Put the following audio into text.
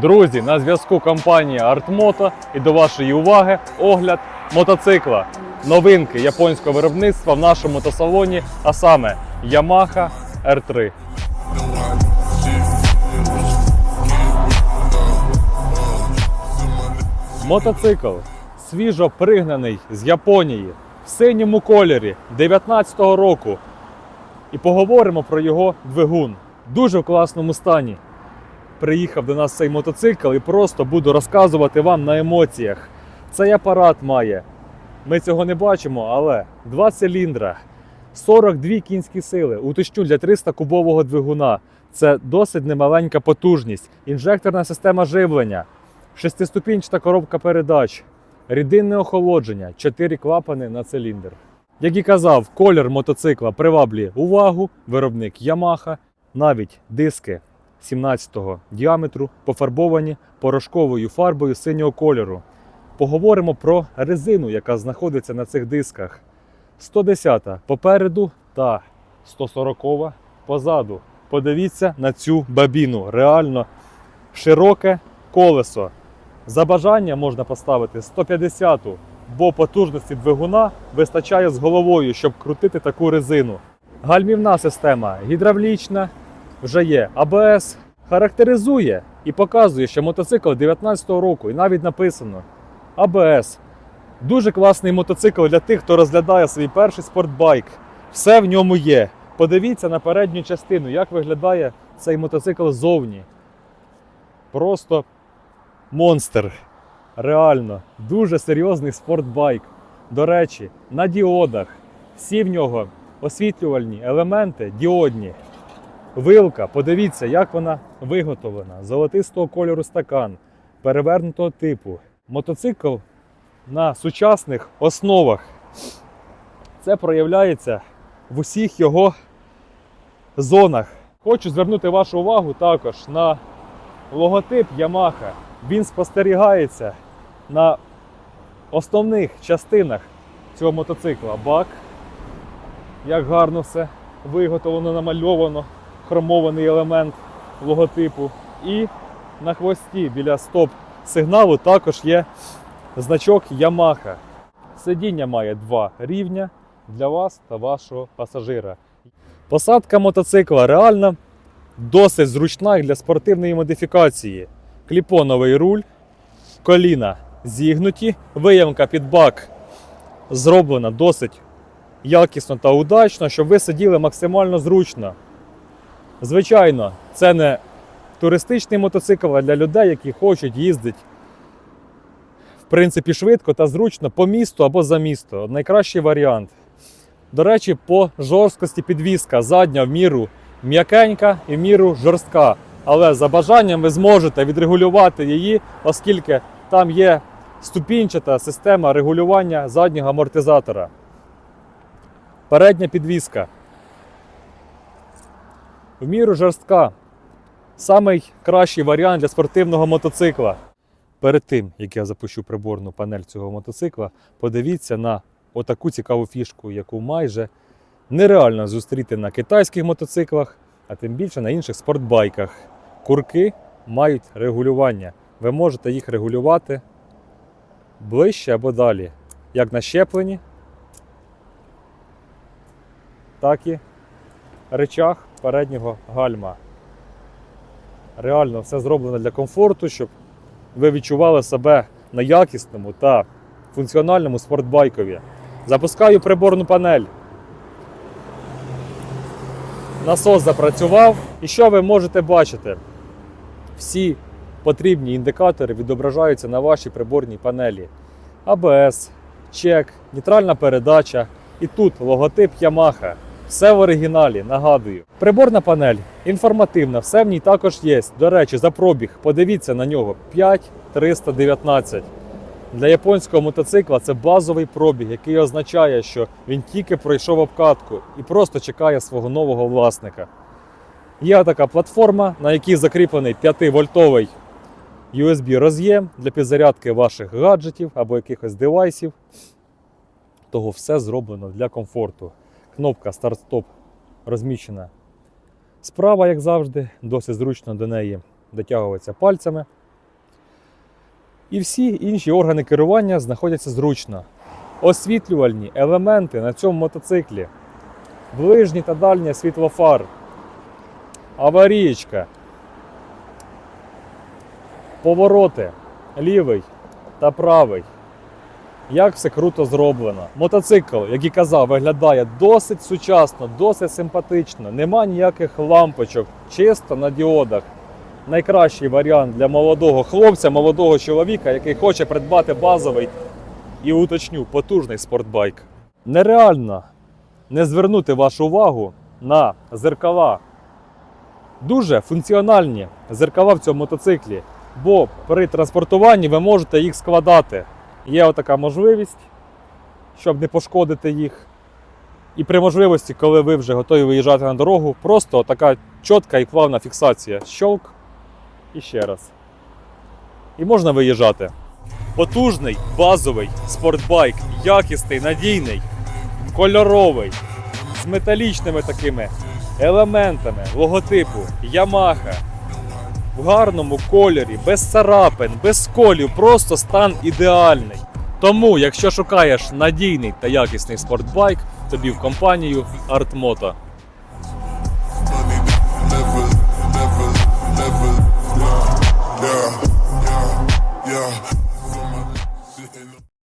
Друзі, на зв'язку компанія Артмото і до вашої уваги огляд мотоцикла. Новинки японського виробництва в нашому мотосалоні, а саме Yamaha R3. Мотоцикл свіжо пригнаний з Японії в синьому кольорі 19-го року. І поговоримо про його двигун. Дуже в класному стані. Приїхав до нас цей мотоцикл і просто буду розказувати вам на емоціях. Цей апарат має. Ми цього не бачимо, але два циліндра, 42 кінські сили, уточню для 300 кубового двигуна. Це досить немаленька потужність, інжекторна система живлення, шестиступінчата коробка передач, рідинне охолодження, 4 клапани на циліндр. Як і казав, колір мотоцикла приваблює увагу, виробник Yamaha, навіть диски 17-го діаметру пофарбовані порошковою фарбою синього кольору. Поговоримо про резину, яка знаходиться на цих дисках. 110 попереду та 140 позаду. Подивіться на цю бабіну. Реально широке колесо. За бажання можна поставити 150-ту, бо потужності двигуна вистачає з головою, щоб крутити таку резину. Гальмівна система гідравлічна, вже є АБС, характеризує і показує, що мотоцикл 19-го року, і навіть написано АБС. Дуже класний мотоцикл для тих, хто розглядає свій перший спортбайк. Все в ньому є. Подивіться на передню частину, як виглядає цей мотоцикл ззовні. Просто монстр. Реально, дуже серйозний спортбайк. До речі, на діодах. Всі в нього освітлювальні елементи діодні. Вилка, подивіться, як вона виготовлена. Золотистого кольору стакан, перевернутого типу. Мотоцикл на сучасних основах. Це проявляється в усіх його зонах. Хочу звернути вашу увагу також на логотип Yamaha. Він спостерігається на основних частинах цього мотоцикла. Бак, як гарно все виготовлено, намальовано, хромований елемент логотипу. І на хвості біля стоп сигналу також є значок Yamaha. Сидіння має два рівня для вас та вашого пасажира. Посадка мотоцикла реально досить зручна для спортивної модифікації. Кліпоновий руль, коліна зігнуті, виямка під бак зроблена досить якісно та удачно, щоб ви сиділи максимально зручно. Звичайно, це не туристичний мотоцикл, а для людей, які хочуть їздити в принципі швидко та зручно по місту або за місто. Найкращий варіант. До речі, по жорсткості підвіска задня в міру м'якенька і в міру жорстка. Але за бажанням ви зможете відрегулювати її, оскільки там є ступінчата система регулювання заднього амортизатора. Передня підвіска. В міру жорстка. Самий кращий варіант для спортивного мотоцикла. Перед тим, як я запущу приборну панель цього мотоцикла, подивіться на отаку цікаву фішку, яку майже нереально зустріти на китайських мотоциклах, а тим більше на інших спортбайках. Курки мають регулювання. Ви можете їх регулювати ближче або далі, як на щепленні, так і речах переднього гальма. Реально все зроблено для комфорту, щоб ви відчували себе на якісному та функціональному спортбайкові. Запускаю приборну панель. Насос запрацював. І що ви можете бачити? Всі потрібні індикатори відображаються на вашій приборній панелі. АБС, чек, нейтральна передача і тут логотип Yamaha. Все в оригіналі, нагадую. Приборна панель інформативна, все в ній також є. До речі, за пробіг, подивіться на нього 5319. Для японського мотоцикла це базовий пробіг, який означає, що він тільки пройшов обкатку і просто чекає свого нового власника. Є така платформа, на якій закріплений 5-вольтовий USB роз'єм для підзарядки ваших гаджетів або якихось девайсів. Того все зроблено для комфорту. Кнопка старт-стоп розміщена справа, як завжди, досить зручно до неї дотягуватися пальцями. І всі інші органи керування знаходяться зручно. Освітлювальні елементи на цьому мотоциклі, ближній та дальній світлофар, аварієчка, повороти, лівий та правий. Як все круто зроблено. Мотоцикл, як і казав, виглядає досить сучасно, досить симпатично. Нема ніяких лампочок, чисто на діодах. Найкращий варіант для молодого хлопця, молодого чоловіка, який хоче придбати базовий і уточню потужний спортбайк. Нереально не звернути вашу увагу на зеркала. Дуже функціональні зеркала в цьому мотоциклі, бо при транспортуванні ви можете їх складати. Є отака можливість, щоб не пошкодити їх. І при можливості, коли ви вже готові виїжджати на дорогу, просто така чітка і плавна фіксація. Щолк і ще раз. І можна виїжджати. Потужний, базовий спортбайк, якісний, надійний, кольоровий, з металічними такими елементами, логотипу, Yamaha. В гарному кольорі, без царапин, без сколів, просто стан ідеальний. Тому, якщо шукаєш надійний та якісний спортбайк, тобі в компанію Артмото.